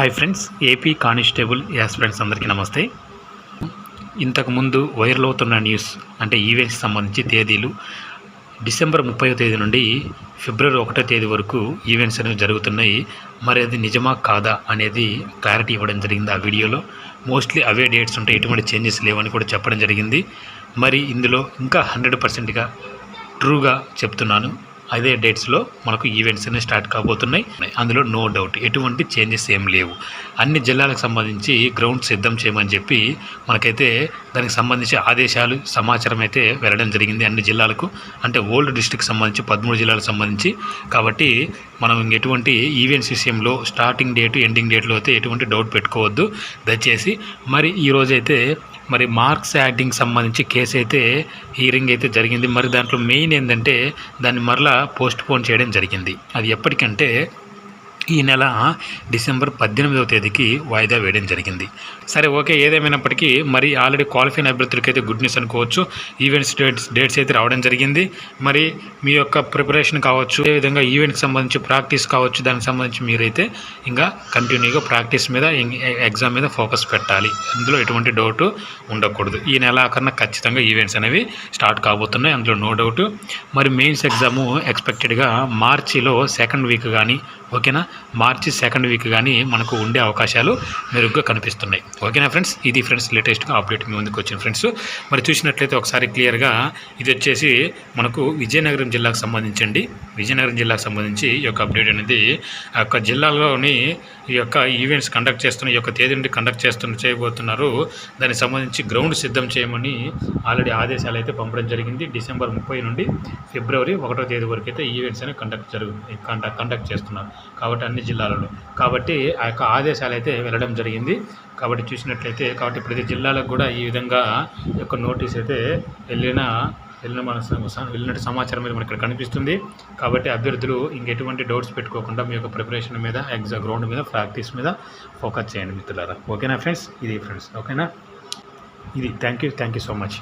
Hi friends AP constable యాస్ friends అందరికీ నమస్తే. ఇంతకుముందు వైరల్ అవుతున్న న్యూస్ అంటే ఈవెంట్స్ సంబంధించి తేదీలు డిసెంబర్ ముప్పై తేదీ నుండి ఫిబ్రవరి ఒకటో తేదీ వరకు ఈవెంట్స్ అనేవి జరుగుతున్నాయి. మరి అది నిజమా కాదా అనేది క్లారిటీ ఇవ్వడం జరిగింది ఆ వీడియోలో. మోస్ట్లీ అవే డేట్స్ ఉంటాయి ఎటువంటి చేంజెస్ లేవని కూడా చెప్పడం జరిగింది. మరి ఇందులో ఇంకా హండ్రెడ్ పర్సెంట్గా ట్రూగా చెప్తున్నాను. అదే డేట్స్లో మనకు ఈవెంట్స్ అనేవి స్టార్ట్ కాబోతున్నాయి. అందులో నో డౌట్ ఎటువంటి చేంజెస్ ఏం లేవు. అన్ని జిల్లాలకు సంబంధించి గ్రౌండ్ సిద్ధం చేయమని చెప్పి మనకైతే దానికి సంబంధించి ఆదేశాలు సమాచారం అయితే వెళ్ళడం జరిగింది అన్ని జిల్లాలకు. అంటే ఓల్డ్ డిస్టిక్ సంబంధించి పదమూడు జిల్లాలకు సంబంధించి. కాబట్టి మనం ఎటువంటి ఈవెంట్స్ విషయంలో స్టార్టింగ్ డేట్ ఎండింగ్ డేట్లో అయితే ఎటువంటి డౌట్ పెట్టుకోవద్దు. దయచేసి మరి ఈరోజైతే మరి మార్క్స్ యాక్టింగ్ సంబంధించి కేసు అయితే హీరింగ్ అయితే జరిగింది. మరి దాంట్లో మెయిన్ ఏంటంటే దాన్ని మరలా పోస్ట్ పోన్ చేయడం జరిగింది. అది ఎప్పటికంటే ఈ నెల డిసెంబర్ పద్దెనిమిదవ తేదీకి వాయిదా వేయడం జరిగింది. సరే ఓకే ఏదేమైనప్పటికీ మరి ఆల్రెడీ క్వాలిఫైన్ అభ్యర్థులకి అయితే గుడ్ న్యూస్ అనుకోవచ్చు. ఈవెంట్స్ డేట్స్ డేట్స్ అయితే రావడం జరిగింది. మరి మీ యొక్క ప్రిపరేషన్ కావచ్చు అదేవిధంగా ఈవెంట్కి సంబంధించి ప్రాక్టీస్ కావచ్చు దానికి సంబంధించి మీరైతే ఇంకా కంటిన్యూగా ప్రాక్టీస్ మీద ఎగ్జామ్ మీద ఫోకస్ పెట్టాలి. అందులో ఎటువంటి డౌట్ ఉండకూడదు. ఈ నెల కన్నా ఖచ్చితంగా ఈవెంట్స్ అనేవి స్టార్ట్ కాబోతున్నాయి. అందులో నో డౌట్. మరి మెయిన్స్ ఎగ్జాము ఎక్స్పెక్టెడ్గా మార్చిలో సెకండ్ వీక్ కానీ ఓకేనా? మార్చి సెకండ్ వీక్ కానీ మనకు ఉండే అవకాశాలు మెరుగ్గా కనిపిస్తున్నాయి. ఓకేనా ఫ్రెండ్స్? ఇది ఫ్రెండ్స్ లేటెస్ట్గా అప్డేట్ మీ ముందుకు వచ్చిన ఫ్రెండ్స్. మరి చూసినట్లయితే ఒకసారి క్లియర్గా ఇది వచ్చేసి మనకు విజయనగరం జిల్లాకు సంబంధించండి. విజయనగరం జిల్లాకు సంబంధించి ఈ యొక్క అప్డేట్ అనేది ఆ యొక్క జిల్లాలోని ఈ యొక్క ఈవెంట్స్ కండక్ట్ చేస్తున్న ఈ యొక్క తేదీ నుండి కండక్ట్ చేస్తున్న చేయబోతున్నారు. దానికి సంబంధించి గ్రౌండ్ సిద్ధం చేయమని ఆల్రెడీ ఆదేశాలు అయితే పంపడం జరిగింది. డిసెంబర్ ముప్పై నుండి ఫిబ్రవరి ఒకటో తేదీ వరకు అయితే ఈవెంట్స్ అనేవి కండక్ట్ జరుగు కండక్ట్ కండక్ట్ చేస్తున్నారు. కాబట్టి అన్ని జిల్లాలలో. కాబట్టి ఆ యొక్క ఆదేశాలు అయితే వెళ్ళడం జరిగింది. కాబట్టి చూసినట్లయితే కాబట్టి ప్రతి జిల్లాలకు కూడా ఈ విధంగా ఈ యొక్క నోటీస్ అయితే వెళ్ళిన వెళ్ళిన మన వెళ్ళినట్టు సమాచారం మీద మనకి ఇక్కడ కనిపిస్తుంది. కాబట్టి అభ్యర్థులు ఇంకెటువంటి డౌట్స్ పెట్టుకోకుండా మీ యొక్క ప్రిపరేషన్ మీద ఎగ్జామ్ గ్రౌండ్ మీద ప్రాక్టీస్ మీద ఫోకస్ చేయండి మిత్రులారా. ఓకేనా ఫ్రెండ్స్? ఇది ఫ్రెండ్స్. ఓకేనా? ఇది. Thank you thank you so much.